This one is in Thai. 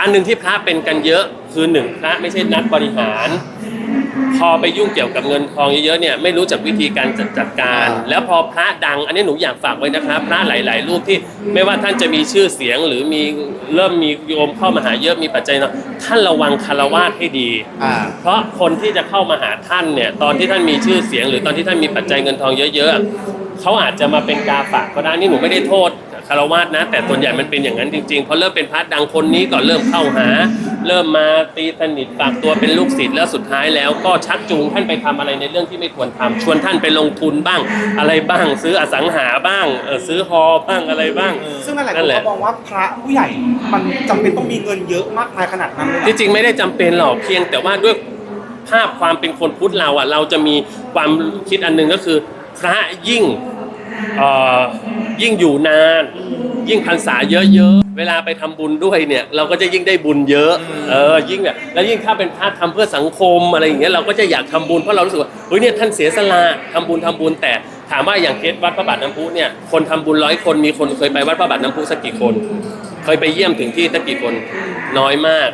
อันหนึ่งที่พระเป็นกันเยอะคือหนึ่งพระไม่ใช่นักบริหาร พอไปยุ่งเกี่ยวกับเงินทองเยอะๆเนี่ยไม่รู้จักวิธีการจัดจัดการอ่าแล้วพอพระดัง อันนี้หนูอยากฝากไว้นะครับ พระหลาย ๆ รูปที่ไม่ว่าท่านจะมีชื่อเสียงหรือมีเริ่มมีโยมเข้ามาหาเยอะมีปัจจัยเนาะท่านระวังคารวะให้ดี อ่า เพราะคนที่จะเข้ามาหาท่านเนี่ยตอนที่ท่านมีชื่อเสียง หรือตอนที่ท่านมีปัจจัยเงินทองเยอะๆเขาอาจจะมาเป็นกาฝากก็ได้นี่หนูไม่ได้โทษ คารวะนะ แต่ส่วนใหญ่มันเป็นอย่างนั้นจริงๆพอเริ่มเป็นพระดังคนนี้ก็เริ่มเข้าหา เริ่มมาตีสนิทฝากตัวเป็นลูกศิษย์แล้วสุดท้ายแล้วก็ชักจูงท่านไปทำอะไรในเรื่องที่ไม่ควรทำชวนท่านไปลงทุนบ้าง อะไรบ้าง ซื้ออสังหาบ้างเออซื้อฮอบ้างอะไรบ้าง ซึ่งหลายๆคนั่นนแหละก็มองว่าพระผู้ใหญ่มันจำเป็นต้องมีเงินเยอะมากมายขนาดนั้นเลยเหรอที่จริงไม่ได้จำเป็นหรอกเพียงแต่ว่าด้วยภาพความเป็นคนพุทธเราอะเราจะมีความคิดอันหนึงก็คือพระยิ่งเอ่อ ยิ่งอยู่นาน ยิ่งพรรษาเยอะๆ เวลาไปทำบุญด้วยเนี่ย เราก็จะยิ่งได้บุญเยอะ เออ ยิ่งแบบแล้วยิ่งถ้าเป็นพระทำเพื่อสังคมอะไรอย่างเงี้ย เราก็จะอยากทำบุญเพราะเรารู้สึกว่า เฮ้ยเนี่ยท่านเสียสละทำบุญทำบุญแต่ถามว่าอย่างเคสวัดพระบาทน้ำพุเนี่ย คนทำบุญร้อยคนมีคนเคยไปวัดพระบาทน้ำพุสักกี่คน เคยไปเยี่ยมถึงที่สักกี่คน น้อยมาก